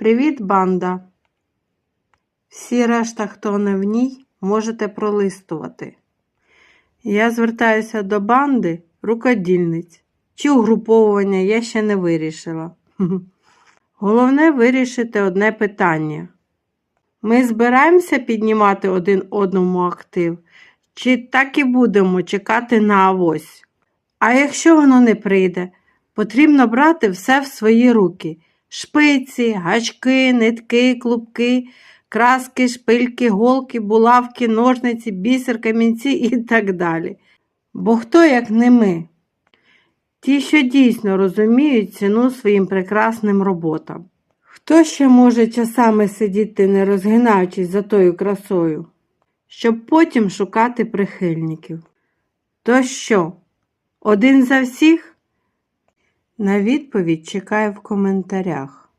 Привіт, банда. Всі решта, хто не в ній, можете пролистувати. Я звертаюся до банди рукодільниць. Чи угруповування я ще не вирішила. Головне вирішити одне питання. Ми збираємося піднімати один одному актив, чи так і будемо чекати на авось? А якщо воно не прийде, потрібно брати все в свої руки: шпиці, гачки, нитки, клубки, краски, шпильки, голки, булавки, ножниці, бісер, камінці і так далі. Бо хто, як не ми? Ті, що дійсно розуміють ціну своїм прекрасним роботам. Хто ще може часами сидіти, не розгинаючись за тою красою, щоб потім шукати прихильників? То що, один за всіх? На відповідь чекаю в коментарях.